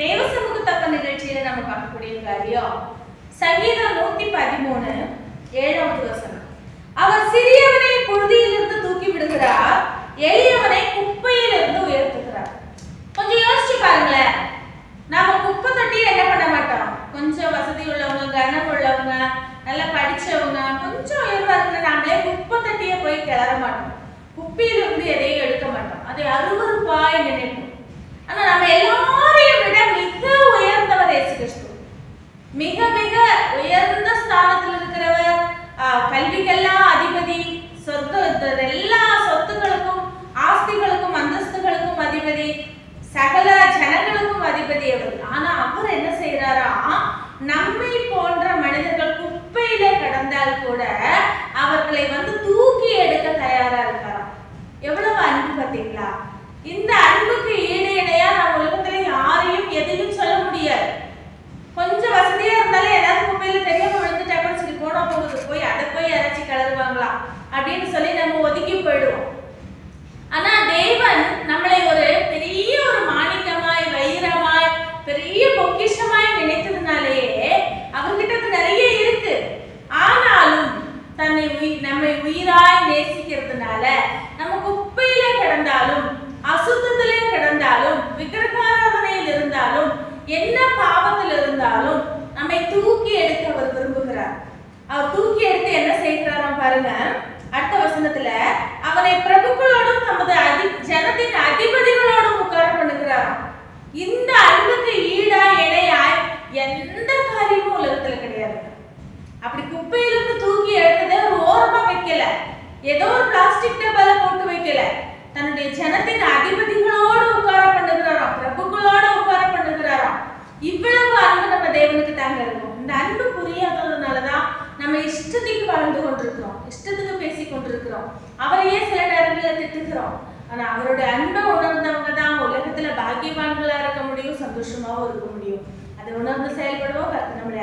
தேவ சமூகத்தக்க நிகழ்ச்சியில நம்ம பார்க்கக்கூடிய காரியம். சங்கீதம் நூத்தி பதிமூணு ஏழாவது வசனம். அவர் சிறியவனை புழுதியிலிருந்து தூக்கி விடுகிறார் எளியவனை குப்பையிலிருந்து உயர்த்துகிறார். கொஞ்சம் யோசிச்சு பாருங்களேன். நாம குப்பை தொட்டி என்ன பண்ண மாட்டோம்? கொஞ்சம் வசதி உள்ளவங்க கனம் உள்ளவங்க நல்லா படிச்சவங்க கொஞ்சம் உயர்வா இருக்கிற நாமளே குப்பை தட்டியை போய் கிளற மாட்டோம். குப்பையிலிருந்து எதையும் எடுக்க மாட்டோம். அதை அருவருப்பாய் நினைப்போம். ஆனா நம்ம எல்லாம் ஜனங்களுக்கும் அவர் ஆனா அவர் என்ன செய்யறாரா நம்மை போன்ற மனிதர்கள் குப்பையில கடந்தால் கூட அவர்களை வந்து தூக்கி எடுக்க தயாரா இருக்காராம். எவ்வளவு அன்பு பாத்தீங்களா இந்த அன்புக்கு ஈடு இணையா நம்ம உலகத்துல யாரையும் எதையும் சொல்ல முடியாது. கொஞ்சம் வசதியா இருந்தாலும் ஏதாவது குப்பையில தெரியாம விழுந்துட்டா கூட சரி போனா போகுது. போய் அதை போய் யாராச்சும் கலருவாங்களா அப்படின்னு சொல்லி நம்ம ஒதுக்கி போயிடுவோம். என்ன பாவத்தில் இருந்தாலும் நம்மை தூக்கி எடுக்க அவர் விரும்புகிறார். அவர் தூக்கி எடுத்து என்ன செய்கிறாராம் பாருங்க. அடுத்த வசனத்துல அவனை பிரபுக்களோடும் தமது அதி ஜனத்தின் அதிபதிகளோடும் உட்கார பண்ணுகிறாராம். இந்த அன்புக்கு ஈடா இணையாய் எந்த காரியமும் உலகத்துல கிடையாது. அப்படி குப்பையிலிருந்து தூக்கி எடுத்ததை ஒரு ஓரமா வைக்கல. ஏதோ ஒரு பிளாஸ்டிக் டப்பால போட்டு வைக்கல. தன்னுடைய ஜனத்தின் அதிபதிகளோடு உட்கார பண்ணுகிறாராம். பிரபுக்களோட உட்கார பண்ணுகிறாராம் இவ்வளவு அன்பு நம்ம தேவனுக்கு தாங்க இருக்கும். இந்த அன்பு புரியாததுனாலதான் நம்ம இஷ்டத்துக்கு வாழ்ந்து கொண்டிருக்கிறோம். இஷ்டத்துக்கு பேசி கொண்டிருக்கிறோம். அவரையே சில நேரங்களில் திட்டுகிறோம். ஆனா அவருடைய அன்பை உணர்ந்தவங்க தான் உலகத்துல பாக்கியவான்களா இருக்க முடியும் சந்தோஷமாவும் இருக்க முடியும். அதை உணர்ந்து செயல்படுவோம் கர்த்தர் நம்மளை